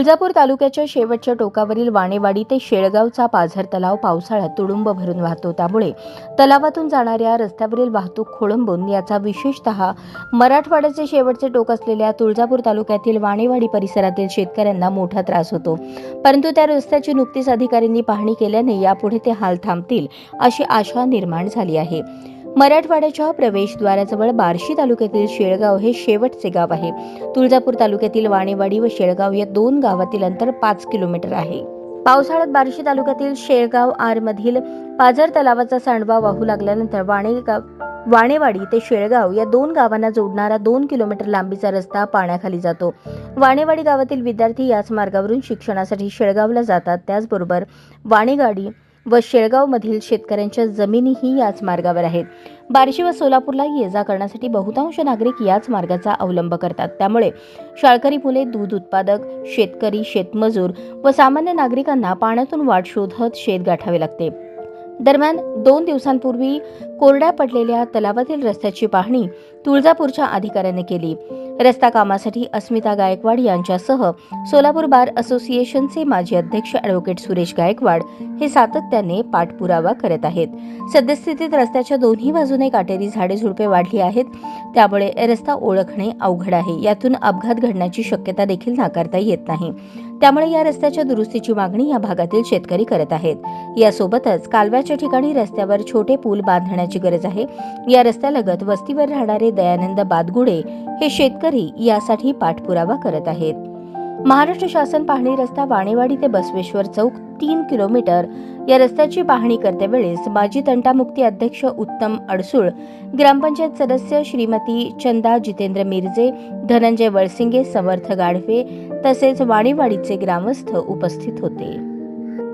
तुळजापूर तालुक्याच्या शेवटच्या टोकावरील वाणेवाडी ते शेळगावचा पाझर तलाव पावसाळ्यात तुडुंब भरून वाहतो. त्यामुळे तलावातून जाणाऱ्या रस्त्यावरील वाहतूक खोळंबून याचा विशेषतः मराठवाड्याचे शेवटचे टोक असलेल्या तुळजापूर तालुक्यातील वाणेवाडी परिसरातील शेतकऱ्यांना मोठा त्रास होतो. परंतु त्या रस्त्याची नुकतीच अधिकाऱ्यांनी पाहणी केल्याने यापुढे ते हाल थांबतील अशी आशा निर्माण झाली आहे. मराठवाड्याच्या प्रवेशद्वाराजवळ बार्शी तालुक्यातील शेळगाव हे शेवटचे गाव आहे. तुळजापूर तालुक्यातील वाणेवाडी व शेळगाव या दोन गावातील अंतर पाच किलोमीटर आहे. पावसाळ्यात बार्शी तालुक्यातील शेळगाव आरमधील पाझर तलावाचा सांडवा वाहू लागल्यानंतर वाणेगाव वाणेवाडी ते शेळगाव या दोन गावांना जोडणारा दोन किलोमीटर लांबीचा रस्ता पाण्याखाली जातो. वाणेवाडी गावातील विद्यार्थी याच मार्गावरून शिक्षणासाठी शेळगावला जातात. त्याचबरोबर वाणेगाडी व शेळगावमधील शेतकऱ्यांच्या जमिनीही याच मार्गावर आहेत. बार्शी व सोलापूरला ये जा करण्यासाठी बहुतांश नागरिक याच मार्गाचा अवलंब करतात. त्यामुळे शाळकरी मुले दूध उत्पादक शेतकरी शेतमजूर व सामान्य नागरिकांना पाण्यातून वाट शोधत शेत गाठावे लागते. दरम्यान दोन दिवसांपूर्वी कोरड्या पडलेल्या तलावातील रस्त्याची पाहणी तुळजापूरच्या अधिकाऱ्याने केली. रस्ता कामासाठी अस्मिता गायकवाड यांच्यासह सोलापूर बार असोसिएशनचे माजी अध्यक्ष अॅडव्होकेट सुरेश गायकवाड हे सातत्याने पाठपुरावा करत आहेत. सद्यस्थितीत रस्त्याच्या दोन्ही बाजूने काटेरी झाडे झुडपे वाढली आहेत. त्यामुळे रस्ता ओळखणे अवघड आहे. यातून अपघात घडण्याची शक्यता देखील नाकारता येत नाही. त्यामुळे या रस्त्याच्या दुरुस्तीची मागणी या भागातील शेतकरी करत आहेत. यासोबतच कालव्याच्या ठिकाणी रस्त्यावर छोटे पूल बांधण्याची गरज आहे. या रस्त्यालगत वस्तीवर राहणारे दयानंद बादगुडे हे शेतकरी यासाठी पाठपुरावा करत आहेत. महाराष्ट्र शासन पाहणी रस्ता वाणेवाडी ते बसवेश्वर चौक तीन किलोमीटर. या रस्त्याची पाहणी करतेवेळेस माजी तंटामुक्ती अध्यक्ष उत्तम अडसूळ ग्रामपंचायत सदस्य श्रीमती चंदा जितेंद्र मिरजे धनंजय वळसिंगे समर्थ गाढवे तसेच वाणेवाडीचे ग्रामस्थ उपस्थित होते.